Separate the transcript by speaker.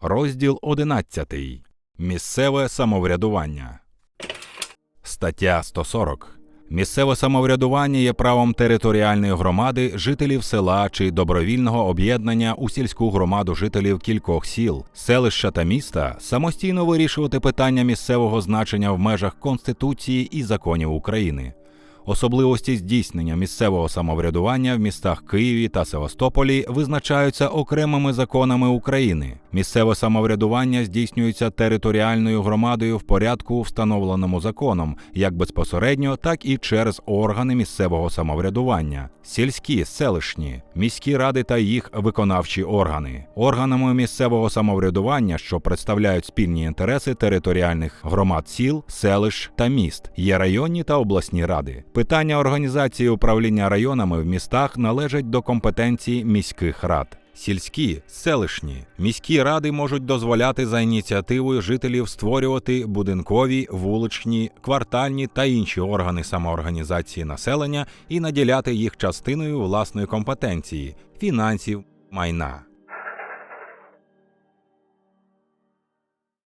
Speaker 1: Розділ 11. Місцеве самоврядування. Стаття 140. Місцеве самоврядування є правом територіальної громади жителів села чи добровільного об'єднання у сільську громаду жителів кількох сіл, селища та міста самостійно вирішувати питання місцевого значення в межах Конституції і законів України. Особливості здійснення місцевого самоврядування в містах Києві та Севастополі визначаються окремими законами України. Місцеве самоврядування здійснюється територіальною громадою в порядку, встановленому законом, як безпосередньо, так і через органи місцевого самоврядування, сільські, селищні, міські ради та їх виконавчі органи. Органами місцевого самоврядування, що представляють спільні інтереси територіальних громад сіл, селищ та міст, є районні та обласні ради. Питання організації управління районами в містах належать до компетенції міських рад. Сільські, селищні, міські ради можуть дозволяти за ініціативою жителів створювати будинкові, вуличні, квартальні та інші органи самоорганізації населення і наділяти їх частиною власної компетенції, фінансів, майна.